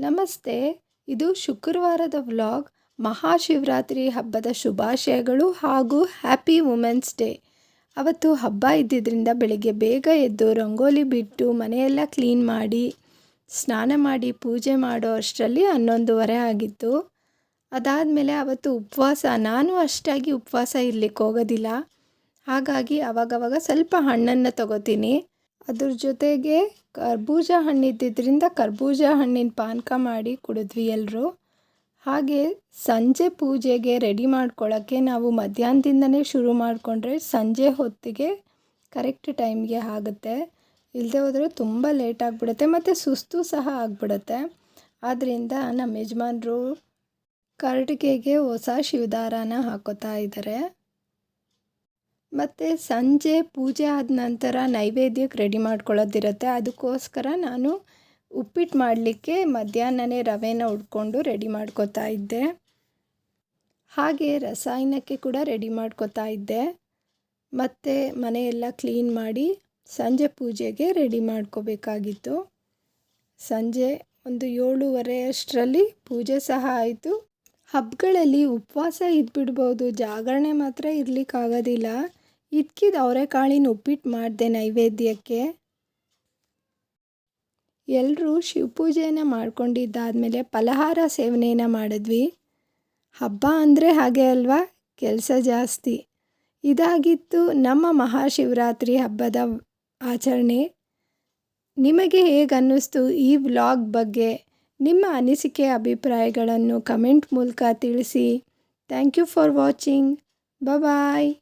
ನಮಸ್ತೆ, ಇದು ಶುಕ್ರವಾರದ ವ್ಲಾಗ್. ಮಹಾಶಿವರಾತ್ರಿ ಹಬ್ಬದ ಶುಭಾಶಯಗಳು ಹಾಗೂ ಹ್ಯಾಪಿ ವುಮೆನ್ಸ್ ಡೇ. ಅವತ್ತು ಹಬ್ಬ ಇದ್ದಿದ್ದರಿಂದ ಬೆಳಿಗ್ಗೆ ಬೇಗ ಎದ್ದು ರಂಗೋಲಿ ಬಿಟ್ಟು ಮನೆಯೆಲ್ಲ ಕ್ಲೀನ್ ಮಾಡಿ, ಸ್ನಾನ ಮಾಡಿ ಪೂಜೆ ಮಾಡೋ ಅಷ್ಟರಲ್ಲಿ ಹನ್ನೊಂದುವರೆ ಆಗಿತ್ತು. ಅದಾದಮೇಲೆ ಅವತ್ತು ಉಪವಾಸ, ನಾನು ಅಷ್ಟಾಗಿ ಉಪವಾಸ ಇರಲಿಕ್ಕೆ ಹೋಗೋದಿಲ್ಲ. ಹಾಗಾಗಿ ಅವಾಗವಾಗ ಸ್ವಲ್ಪ ಹಣ್ಣನ್ನು ತಗೋತೀನಿ. ಅದ್ರ ಜೊತೆಗೆ ಕರ್ಬೂಜ ಹಣ್ಣಿದ್ದಿದ್ದರಿಂದ ಕರ್ಬೂಜ ಹಣ್ಣಿನ ಪಾನಕ ಮಾಡಿ ಕುಡಿದ್ವಿ ಎಲ್ಲರೂ ಹಾಗೆ ಸಂಜೆ ಪೂಜೆಗೆ ರೆಡಿ ಮಾಡ್ಕೊಳ್ಳೋಕ್ಕೆ ನಾವು ಮಧ್ಯಾಹ್ನದಿಂದನೇ ಶುರು ಮಾಡಿಕೊಂಡ್ರೆ ಸಂಜೆ ಹೊತ್ತಿಗೆ ಕರೆಕ್ಟ್ ಟೈಮ್ಗೆ ಆಗುತ್ತೆ. ಇಲ್ಲದೆ ಹೋದರೆ ತುಂಬ ಲೇಟ್ ಆಗಿಬಿಡುತ್ತೆ ಮತ್ತು ಸುಸ್ತು ಸಹ ಆಗಿಬಿಡುತ್ತೆ. ಆದ್ದರಿಂದ ನಮ್ಮ ಯಜಮಾನರು ಕರ್ಟಿಗೆಗೆ ಹೊಸ ಶಿವದಾರನ ಹಾಕೋತಾ ಇದ್ದಾರೆ ಮತ್ತು ಸಂಜೆ ಪೂಜೆ ಆದ ನಂತರ ನೈವೇದ್ಯಕ್ಕೆ ರೆಡಿ ಮಾಡ್ಕೊಳ್ಳೋದಿರುತ್ತೆ. ಅದಕ್ಕೋಸ್ಕರ ನಾನು ಉಪ್ಪಿಟ್ಟು ಮಾಡಲಿಕ್ಕೆ ಮಧ್ಯಾಹ್ನನೇ ರವೆನ ಉಡ್ಕೊಂಡು ರೆಡಿ ಮಾಡ್ಕೋತಾ ಇದ್ದೆ. ಹಾಗೆ ರಸಾಯನಕ್ಕೆ ಕೂಡ ರೆಡಿ ಮಾಡ್ಕೋತಾ ಇದ್ದೆ. ಮತ್ತು ಮನೆಯೆಲ್ಲ ಕ್ಲೀನ್ ಮಾಡಿ ಸಂಜೆ ಪೂಜೆಗೆ ರೆಡಿ ಮಾಡ್ಕೋಬೇಕಾಗಿತ್ತು. ಸಂಜೆ ಒಂದು ಏಳುವರೆ ಅಷ್ಟರಲ್ಲಿ ಪೂಜೆ ಸಹ ಆಯಿತು. ಹಬ್ಬಗಳಲ್ಲಿ ಉಪವಾಸ ಇದ್ಬಿಡ್ಬೋದು. ಜಾಗರಣೆ ಮಾತ್ರ ಇರಲಿಕ್ಕಾಗೋದಿಲ್ಲ. ಇದ್ಕಿದ್ದು ಅವರೆಕಾಳಿನ ಉಪ್ಪಿಟ್ಟು ಮಾಡಿದೆ ನೈವೇದ್ಯಕ್ಕೆ. ಎಲ್ಲರೂ ಶಿವಪೂಜೆನ ಮಾಡ್ಕೊಂಡಿದ್ದಾದಮೇಲೆ ಫಲಹಾರ ಸೇವನೆಯನ್ನು ಮಾಡಿದ್ವಿ. ಹಬ್ಬ ಅಂದರೆ ಹಾಗೆ ಅಲ್ವಾ? ಕೆಲಸ ಜಾಸ್ತಿ. ಇದಾಗಿತ್ತು ನಮ್ಮ ಮಹಾಶಿವರಾತ್ರಿ ಹಬ್ಬದ ಆಚರಣೆ. ನಿಮಗೆ ಹೇಗೆ ಅನ್ನಿಸ್ತು ಈ ವ್ಲಾಗ್ ಬಗ್ಗೆ? ನಿಮ್ಮ ಅನಿಸಿಕೆ ಅಭಿಪ್ರಾಯಗಳನ್ನು ಕಮೆಂಟ್ ಮೂಲಕ ತಿಳಿಸಿ. Thank you for watching. Bye